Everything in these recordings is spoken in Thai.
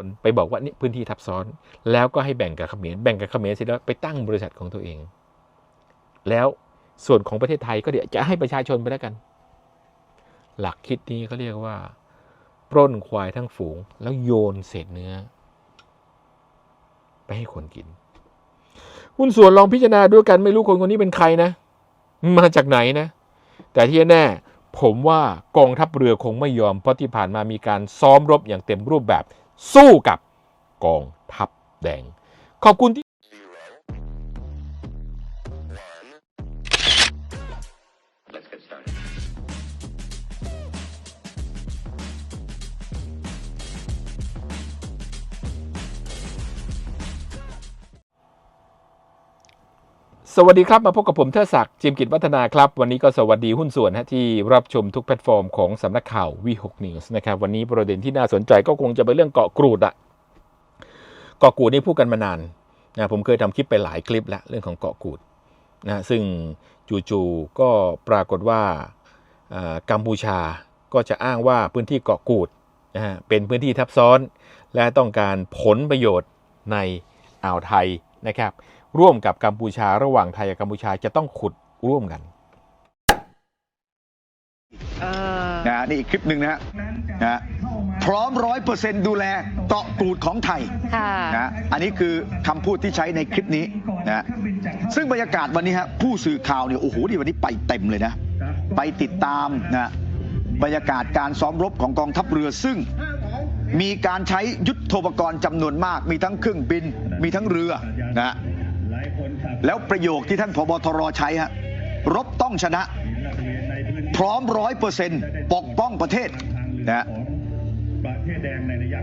คนไปบอกว่านี่พื้นที่ทับซ้อน แล้วก็ให้แบ่งกับเขมรแบ่งกับเขมรเสร็จแล้วไปตั้งบริษัทของตัวเอง แล้วส่วนของประเทศไทยก็เดี๋ยวจะให้ประชาชนไปแล้วกัน หลักคิดนี้เขาเรียกว่าปล้นควายทั้งฝูง แล้วโยนเศษเนื้อ ไปให้คนกินหุ้นส่วนลองพิจารณาด้วยกันไม่รู้คนคนนี้เป็นใครนะ มาจากไหนนะ แต่ที่แน่ผมว่ากองทัพเรือคงไม่ยอมเพราะที่ผ่านมามีการซ้อมรบอย่างเต็มรูปแบบ สู้กับกองทัพแดง ขอบคุณที่ สวัสดีครับ มาพบกับผมเทดศักดิ์จิมกิจวัฒนาครับ วันนี้ก็สวัสดีหุ้นส่วนฮะที่รับชมทุกแพลตฟอร์มของสำนักข่าววีหกนิวส์นะครับวันนี้ประเด็นที่น่าสนใจก็คงจะเป็นเรื่องเกาะกรูดอะเกาะกูดนี่พูดกันมานานนะผมเคยทำคลิปไปหลายคลิปแล้วเรื่องของเกาะกูดนะซึ่งจู่ๆก็ปรากฏว่าอ่ากัมพูชาก็จะอ้างว่าพื้นที่เกาะกูดนะฮะเป็นพื้นที่ทับซ้อน และต้องการผลประโยชน์ในอ่าวไทยนะครับ ร่วมกับกัมพูชาระหว่างไทยกับกัมพูชาจะต้องขุดร่วมกันนะฮะนี่อีกคลิปหนึ่งนะฮะนะฮะพร้อมร้อยเปอร์เซ็นต์ดูแลเกาะกูดของไทยค่ะนะฮะอันนี้คือคำพูดที่ใช้ในคลิปนี้นะฮะซึ่งบรรยากาศวันนี้ฮะผู้สื่อข่าวเนี่ยโอ้โหนี่วันนี้ไปเต็มเลยนะ ไปติดตามนะฮะบรรยากาศการซ้อมรบของกองทัพเรือซึ่งมีการใช้ยุทโธปกรณ์จำนวนมาก มีทั้งเครื่องบินมีทั้งเรือนะฮะ แล้วประโยคที่ท่านพบทรใช้ฮะรบต้องชนะ พร้อมร้อยเปอร์เซ็นต์ปกป้องประเทศนะประเทศแดงในระยะ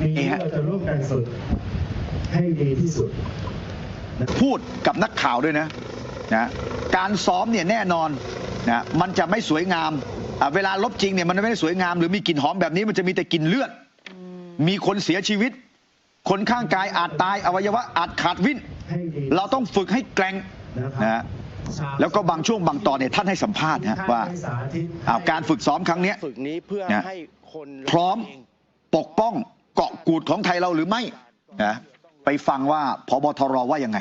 ปีนี้เราจะร่วมกันฝึกให้ดีที่สุด พูดกับนักข่าวด้วยนะนะการซ้อมเนี่ยแน่นอนนะมันจะไม่สวยงามเวลาลบจริงเนี่ยมันไม่ได้สวยงาม หรือมีกลิ่นหอมแบบนี้มันจะมีแต่กลิ่นเลือด มีคนเสียชีวิต คนข้างกายอาจตายอวัยวะอาจขาดวิ่นให้ดีเราต้องฝึกให้แกร่งนะฮะแล้วก็บางช่วงบางตอนเนี่ยท่านให้สัมภาษณ์ฮะว่าให้สาธิตอ้าวการฝึกซ้อมครั้งเนี้ยฝึกนี้เพื่อนะให้คนพร้อมปกป้องเกาะกูดของไทยเราหรือไม่นะไปฟังว่าพบทรว่ายังไง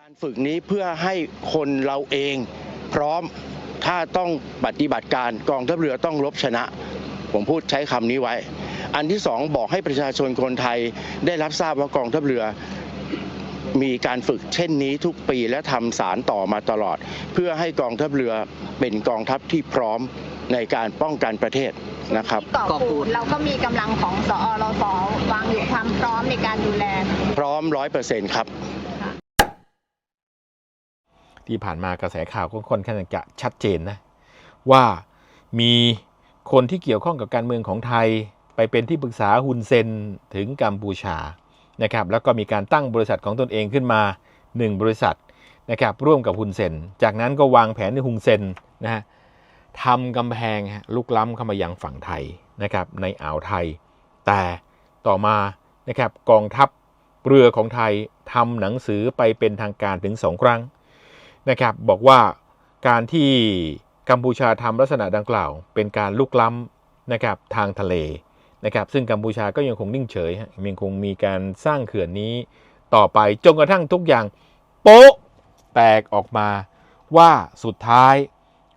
การฝึกนี้เพื่อให้คนเราเองพร้อมถ้าต้องปฏิบัติการกองทัพเรือต้องรบชนะ ผมพูดใช้คำนี้ไว้ อันที่สองบอกให้ประชาชนคนไทยได้รับทราบว่ากองทัพเรือมีการฝึกเช่นนี้ทุกปีและทำสารต่อมาตลอด เพื่อให้กองทัพเรือเป็นกองทัพที่พร้อมในการป้องกันประเทศนะครับเกาะกูดเราก็มีกำลังของสอรสวางอยู่ความพร้อมในการดูแล พร้อมร้อยเปอร์เซ็นต์ครับที่ผ่านมากระแสข่าวก็ค่อนข้างจะชัดเจนนะว่ามีคนที่เกี่ยวข้องกับการเมืองของไทย ไปเป็นที่ปรึกษาฮุนเซนถึงกัมพูชานะครับแล้วก็มีการตั้งบริษัทของตนเองขึ้นมา 1 บริษัทนะครับร่วมกับฮุนเซน จากนั้นก็วางแผนในฮุนเซนนะฮะทำกำแพงฮะลุกล้ำเข้ามายังฝั่งไทยนะครับในอ่าวไทย แต่ต่อมานะครับกองทัพเรือของไทยทำหนังสือไปเป็นทางการถึงสองครั้งนะครับบอกว่าการที่กัมพูชาทำลักษณะดังกล่าว เป็นการลุกล้ำนะครับทางทะเล นะครับซึ่งกัมพูชาก็ยังคงนิ่งเฉยยังคงมีการสร้างเขื่อนนี้ต่อไปจนกระทั่งทุกอย่างโป๊ะแตกออกมาว่าสุดท้าย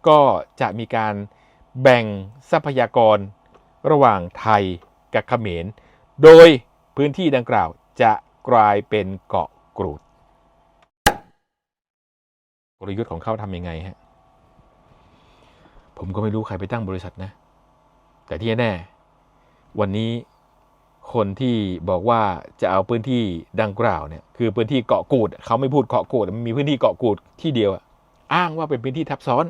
ก็จะมีการแบ่งทรัพยากรระหว่างไทยกับเขมร โดยพื้นที่ดังกล่าวจะกลายเป็นเกาะกรูดกลยุทธ์ของเขาทำยังไงฮะผมก็ไม่รู้ใครไปตั้งบริษัทนะ แต่ที่แน่ วันนี้คนที่บอกว่าจะเอาพื้นที่ดังกล่าวเนี่ยคือพื้นที่เกาะกูดเขาไม่พูดเกาะกูดมันมีพื้นที่เกาะกูดที่เดียวอ้างว่าเป็นพื้นที่ทับซ้อน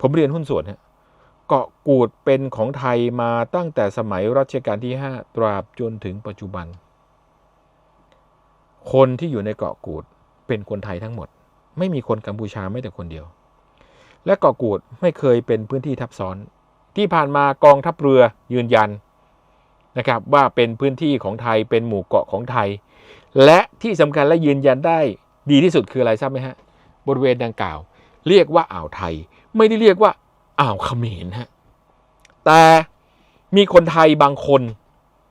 ผมเรียนหุ้นส่วนฮะเกาะกูดเป็นของไทยมาตั้งแต่สมัยรัชกาลที่ 5 ตราบจนถึงปัจจุบัน คนที่อยู่ในเกาะกูดเป็นคนไทยทั้งหมด ไม่มีคนกัมพูชาไม่แต่คนเดียว และเกาะกูดไม่เคยเป็นพื้นที่ทับซ้อน ที่ผ่านมากองทัพเรือยืนยันนะครับว่าเป็นพื้นที่ของไทยเป็นหมู่เกาะของไทย และที่สำคัญและยืนยันได้ดีที่สุดคืออะไรทราบไหมฮะบริเวณดังกล่าว เรียกว่าอ่าวไทย ไม่ได้เรียกว่าอ่าวเขมรฮะแต่มีคนไทยบางคน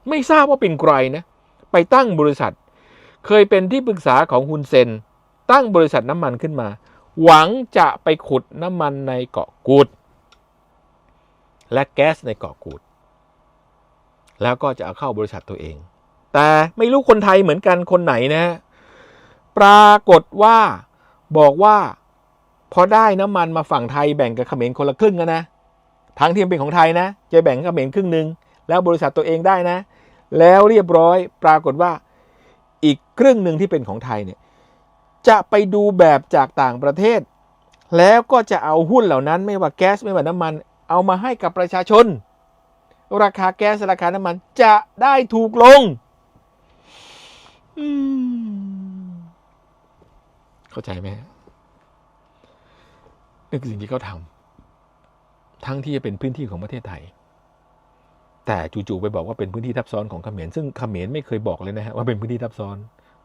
ไม่ทราบว่าเป็นใครนะไปตั้งบริษัท เคยเป็นที่ปรึกษาของฮุนเซน ตั้งบริษัทน้ำมันขึ้นมา หวังจะไปขุดน้ำมันในเกาะกูด และแก๊สในเกาะกูด แล้วก็จะเอาเข้าบริษัทตัวเอง แต่ไม่รู้คนไทยเหมือนกันคนไหนนะ ปรากฏว่าบอกว่าพอได้น้ำมันมาฝั่งไทยแบ่งกับเขมรคนละครึ่งนะทั้งที่มันเป็นของไทยนะ จะแบ่งเขมรครึ่งหนึ่งแล้วบริษัทตัวเองได้นะ แล้วเรียบร้อยปรากฏว่าอีกครึ่งหนึ่งที่เป็นของไทยเนี่ยจะไปดูแบบจากต่างประเทศ แล้วก็จะเอาหุ้นเหล่านั้นไม่ว่าแก๊สไม่ว่าน้ำมัน เอามาให้กับประชาชน ราคาแก๊สราคาน้ำมันจะได้ถูกลงอืมเข้าใจไหมฮะนี่คือสิ่งที่เขาทำทั้งที่จะเป็นพื้นที่ของประเทศไทย แต่จู่ๆไปบอกว่าเป็นพื้นที่ทับซ้อนของเขมรซึ่งเขมรไม่เคยบอกเลยนะฮะว่าเป็นพื้นที่ทับซ้อน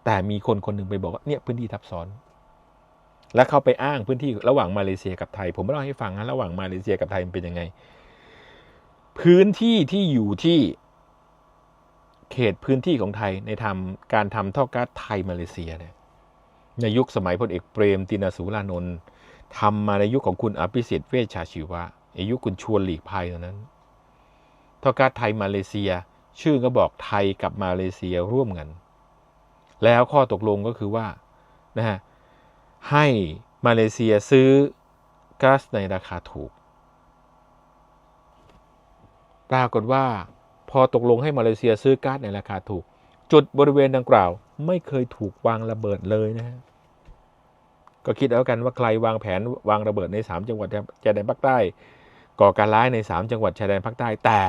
แต่มีคนคนหนึ่งไปบอกว่าเนี่ยพื้นที่ทับซ้อน และเขาไปอ้างพื้นที่ระหว่างมาเลเซียกับไทย ผมเล่าให้ฟังนะระหว่างมาเลเซียกับไทยมันเป็นยังไง พื้นที่ที่อยู่ที่เขตพื้นที่ของไทยในทำการทำท่อก๊าซไทยมาเลเซียเนี่ยในยุคสมัยพลเอกเปรมตินสูรานนท์ทำมาในยุคของคุณอภิสิทธิ์เวชชาชีวะในยุคคุณชวนหลีกภัยตอนนั้นท่อก๊าซไทยมาเลเซีย ชื่อก็บอกไทยกับมาเลเซียร่วมกัน แล้วข้อตกลงก็คือว่านะฮะ ให้มาเลเซียซื้อก๊าซในราคาถูก ปรากฏว่าพอตกลงให้มาเลเซียซื้อก๊าซในราคาถูก จุดบริเวณดังกล่าว ไม่เคยถูกวางระเบิดเลยนะฮะก็คิดเอากันว่าใครวางแผนวางระเบิดใน 3 จังหวัดชายแดนภาคใต้ ก่อการร้ายใน 3 จังหวัดชายแดนภาคใต้ แต่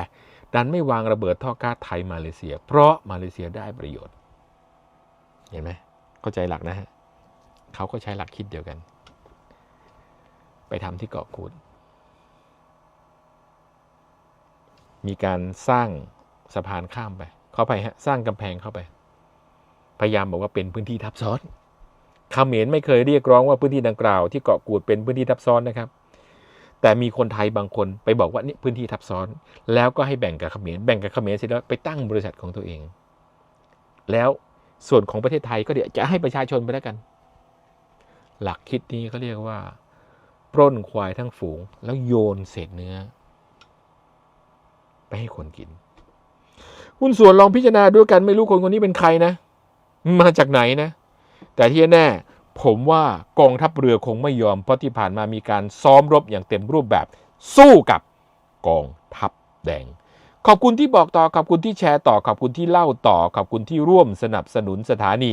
ดันไม่วางระเบิดท่อก๊าซไทยมาเลเซีย เพราะมาเลเซียได้ประโยชน์ เห็นไหมเข้าใจหลักนะฮะ เขาก็ใช้หลักคิดเดียวกัน ไปทำที่เกาะกูด มีการสร้างสะพานข้ามไป เข้าไปฮะสร้างกำแพงเข้าไป พยายามบอกว่าเป็นพื้นที่ทับซ้อนขเขมรไม่เคยเรียกร้องว่าพื้นที่ดังกล่าวที่เกาะกูดเป็นพื้นที่ทับซ้อนนะครับ แต่มีคนไทยบางคนไปบอกว่านี่พื้นที่ทับซ้อน แล้วก็ให้แบ่งกับขเขมรแบ่งกับขเขมรเสร็จแล้วไปตั้งบริษัทของตัวเอง แล้วส่วนของประเทศไทยก็เดี๋ยวจะให้ประชาชนไปแล้วกัน หลักคิดนี้เขาเรียกว่า ปล้นควายทั้งฝูง แล้วโยนเศษเนื้อ ไปให้คนกิน คุณส่วนลองพิจารณาด้วยกันไม่รู้คนคนนี้เป็นใครนะ มาจากไหนนะ แต่ที่แน่ผมว่ากองทัพเรือคงไม่ยอมเพราะที่ผ่านมามีการซ้อมรบอย่างเต็มรูปแบบสู้กับกองทัพแดง ขอบคุณที่บอกต่อ ขอบคุณที่แชร์ต่อ ขอบคุณที่เล่าต่อ ขอบคุณที่ร่วมสนับสนุนสถานี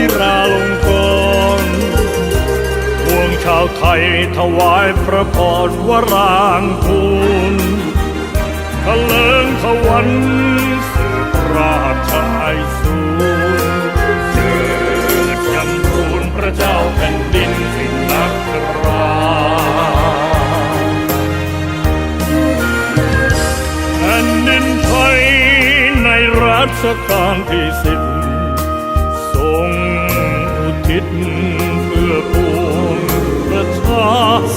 ศิราลงกรณ์พวงชาวไทยถวายพระพรวรางคูณทะเลิงทวันสืบราชายสูรเจิดจำทูลพระเจ้าแผ่นดินสินนักราแผ่นดินไทยในรัชกาลที่สิบ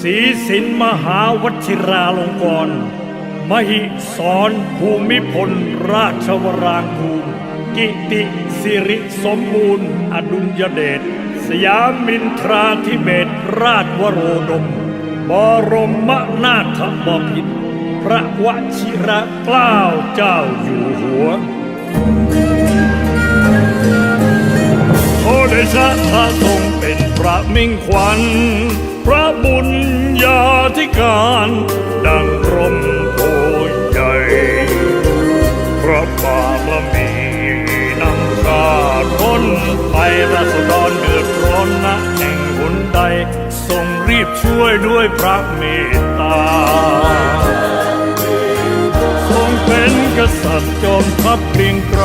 ศีสินมหาวชิราลงกรณ์มหิสรภูมิพล ราชวรางคูลกิติสิริสมบูรณ์ อดุลยเดชสยามินทราธิเบศราชวโรดม บรมนาถบพิตรพระวชิระเกล้าเจ้าอยู่หัวโอเดชะพระทรงเป็นพระมิ่งขวัญ พระบุญญาธิการดังร่มโพใหญ่พระบารมีนำชาท้นไปราษฎรเดือดร้อนนะแห่งหนใดทรงรีบช่วยด้วยพระเมตตาทรงเป็นกษัตริย์จอมทัพเกรียงไกร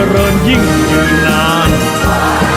เจริญยิ่งยืนนาน